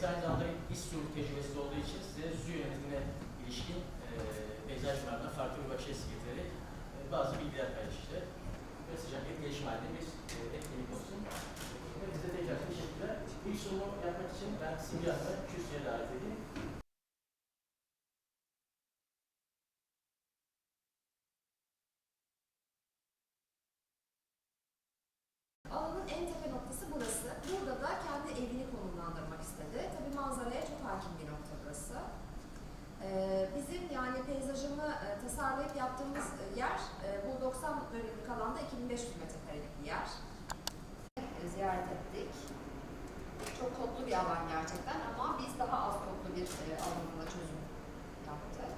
Zamanda iş sürü tecrübesi de olduğu için size su yönetimine ilişkin e, mimarlığına farklı bir bakış getirerek e, bazı bilgiler paylaşacak. Ve sıcak bir gelişim halinde bir e, etkinlik olsun. Ve bize tekrar teşekkürler. İlk sunumu yapmak için ben Hanım'ı kürsüye davet edeyim. Peyzajını e, tasarlayıp yaptığımız e, yer e, bu 90 dönümlük alanda 2500 metrekarelik bir yer. Ziyaret ettik. Çok kodlu bir alan gerçekten ama biz daha az kodlu bir e, alanla çözüm yaptık.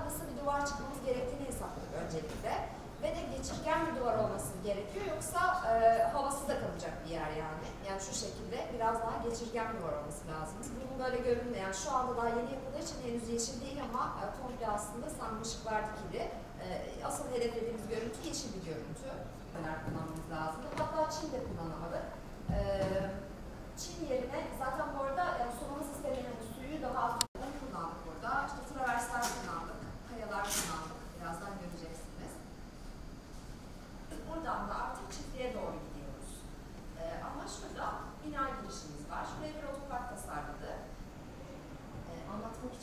Nasıl bir duvar çıkmamız gerektiğini hesapladık öncelikle. Ve de geçirgen bir duvar olması gerekiyor yoksa e, havasız da kalacak bir yer yani. Yani şu şekilde biraz daha geçirgen bir duvar olması lazım. Bunun böyle görünme yani şu anda daha yeni yapıldığı için henüz yeşil değil ama e, komple aslında sarmaşıklar dikili. E, asıl hedeflediğimiz görüntü yeşil bir görüntü. Neler kullanmamız lazım. Hatta çim de kullanamadık. E,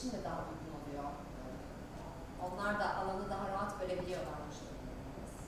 için de daha uygun oluyor. Onlar da alanı daha rahat görebiliyorlarmış.